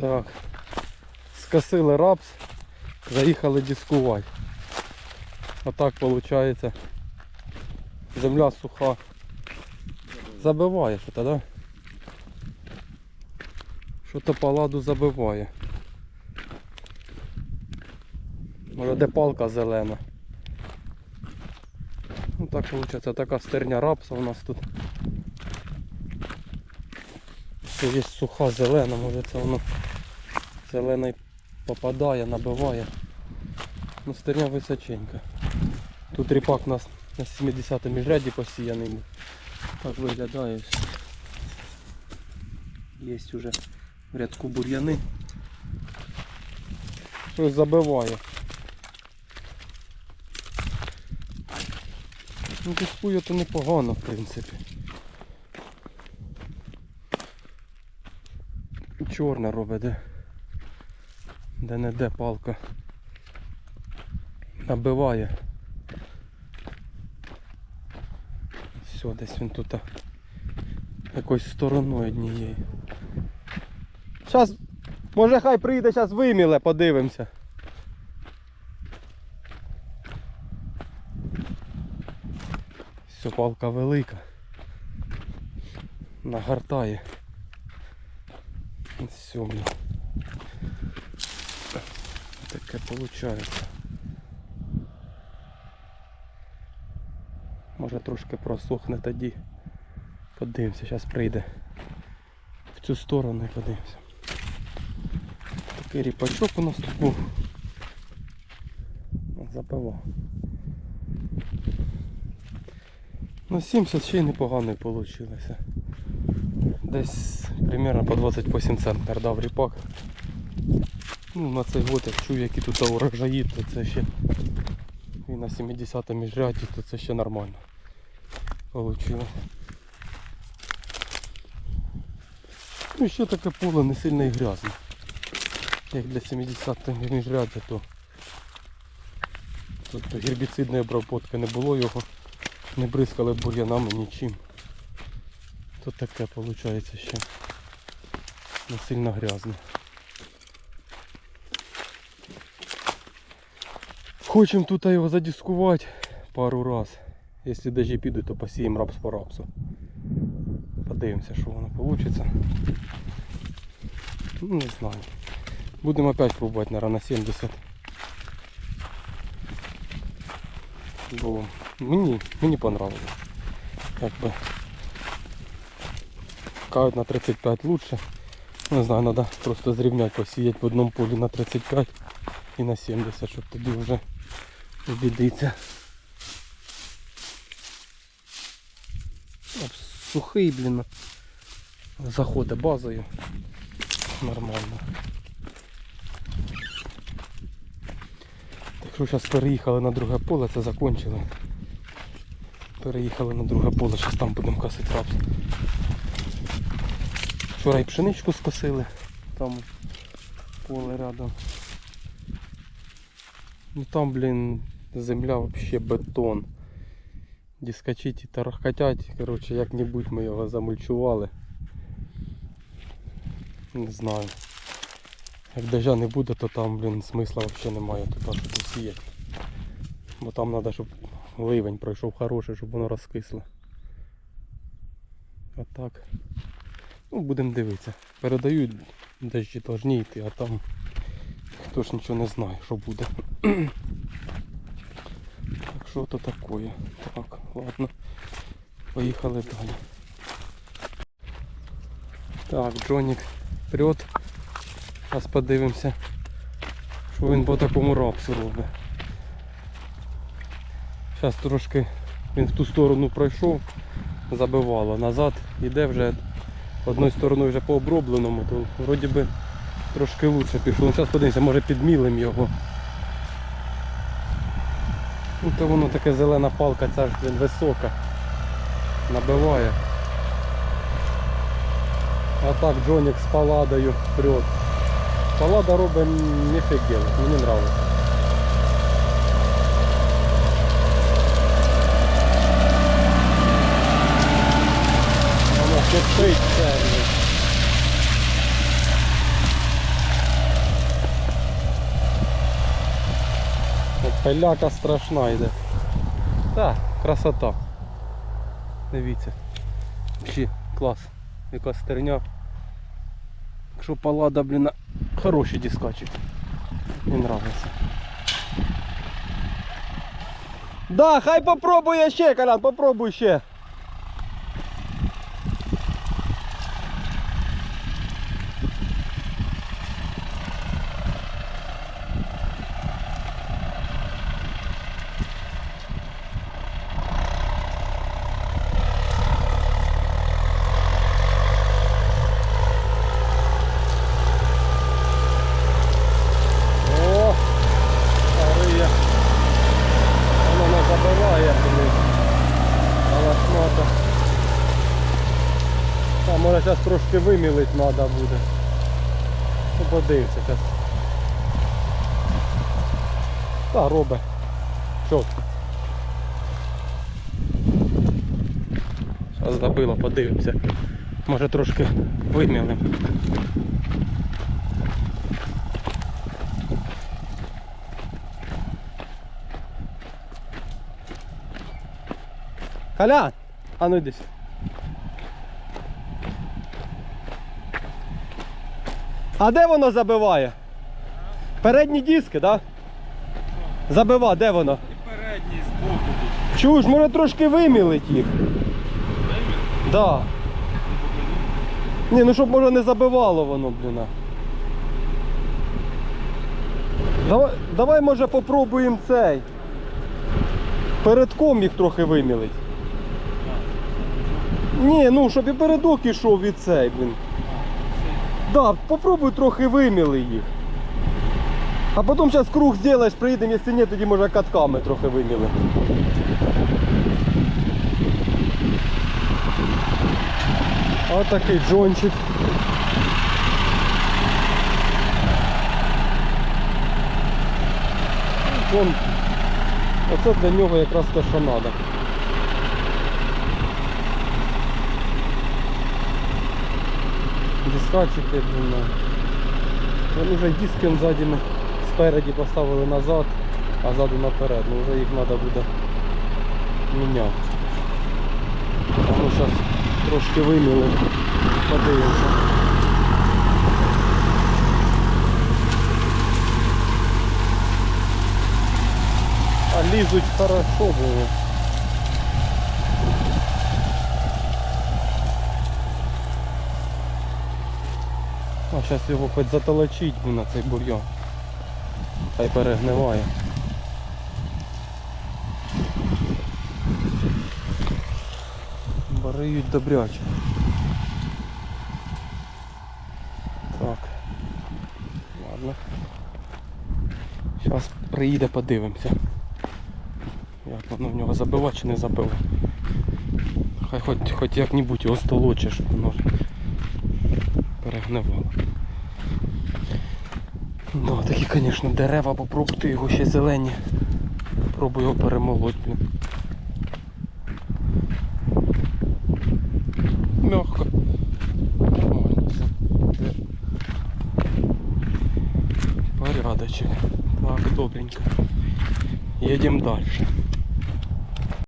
Так. Скосили рапс, заїхали дискувати. Отак виходить. Земля суха. Забиває що-то, да? Що-то паладу забиває. Може де палка зелена. Ну так виходить, така стерня рапса у нас тут. Є суха зелена, може це воно зелений попадає, набиває. Ну стерня височенька. Тут ріпак у нас на 70 міжряді посіяний. Так виглядає. Є вже в рядку бур'яни. Щось забиває. Ну дискує то непогано в принципі. Чорне робить, де, де не де палка набиває. Все, десь він тут якоюсь стороною однією. Зараз, може хай прийде, зараз виміле, подивимося. Все, палка велика. Нагортає. Все, блін. Таке виходить. Може трошки просохне тоді. Подивимося, зараз прийде в цю сторону і подивимося. Такий ріпачок у нас тут був. Запивав. Ну 70 ще й непогано вийшло. Десь примерно по 28 центнер дав ріпак. Ну, на цей год, як чую, які тут урожаї, то це ще і на 70 міжряді, то це ще нормально вийшло. Ну ще таке поле не сильно і грязне. Як для 70 міжрядя, то тут гербіцидної обработки не було його, не бризкали бур'янами нічим. То таке виходить ще не сильно грязне. Хочемо тут його задискувати пару раз. Якщо дожі підуть, то посіємо рапс по рапсу. Подивимося, що воно вийде. Ну, не знаю. Будемо опять пробувати, наверное, на 70. Бо мені, мені понравилось. Как бы. Кажуть на 35 лучше. Не знаю, треба просто зрівняти, посіяти в одному полі на 35 і на 70, щоб тоді вже убідитися. Оп, Сухий, блін. Заходить базою. Нормально. Так що зараз переїхали на друге поле, це закончили. Переїхали на друге поле, зараз там будемо косити рапс. Вчора і пшеничку скосили, там поле рядом. Ну там, блін, земля вообще бетон. Дискачить і тарахкотять. Коротше, як-небудь ми його замульчували. Не знаю. Як дождя не буде, то там, блін, смисла взагалі немає аж тут сіяти. Бо там треба, щоб ливень пройшов хороший, щоб воно розкисло. А так. Ну, будемо дивитися. Передають дощі повинні йти, а там хто ж нічого не знає, що буде. Так що то таке. Так, ладно. Поїхали далі. Так, Джонік прет. Зараз подивимося, що він по такому рапсу робить. Зараз трошки він в ту сторону пройшов, забивало. Назад іде вже одною стороною вже по обробленому, то вроді би трошки лучше пішло. Ну, зараз подивимося, може підмілим його. Ну то воно таке зелена палка, ця ж блін, висока. Набиває. А так Джонік з паладою прет. Палада робить нефігел, мені нравится. Воно кипить все. блін. Пиляка страшна йде. Так, красота. Дивіться. Вообще, клас. Яка стерня. Якщо палада, блін, хороші дискачі. Мені нравиться. Да, хай попробує ще, Колян, попробуй ще. О, стария. Воно не забиває туди. Калашмата. А може зараз трошки вимілить треба буде. Ну подивися зараз. Та робить. Чітко. Зараз забило, подивимося. Може трошки вимілимо. Колян! А ну йди. сюди. А де воно забиває? Передні диски, так? Да? Забива, де воно? І передній збоку тут. Чуєш, може трошки вимілить їх. Да. Ні, ну щоб може не забивало воно, блін. Давай, давай може попробуємо цей. Передком їх трохи вимілить. Ні, ну щоб і передок ішов від цей, блін. Да, попробуй трохи виміли їх. А потім зараз круг зробиш, приїдемо, якщо ні, тоді може катками трохи виміли. Ось такий джончик. Джон. Оце для нього якраз те, що треба. Дискачики, блін. Вони вже диски он ззаді ми спереді поставили назад, а ззаду наперед. Ну вже їх треба буде міняти. А ну зараз трошки виміли, подивимося. А лізуть хорошо було. А зараз його хоч затолочить на цей бур'ян. Хай перегниває. Бариють добряче. Так. Ладно. Зараз приїде, подивимося. Як воно в нього забивати чи не забивати. Хай хоч, хоч як-небудь його столоче, щоб воно перегнивало. Да, такі, звісно, дерева, попробуйте його ще зелені. Попробую його перемолоть, блін. Мягко. Нормально все. Порядочек. Так, добренько. Едем дальше.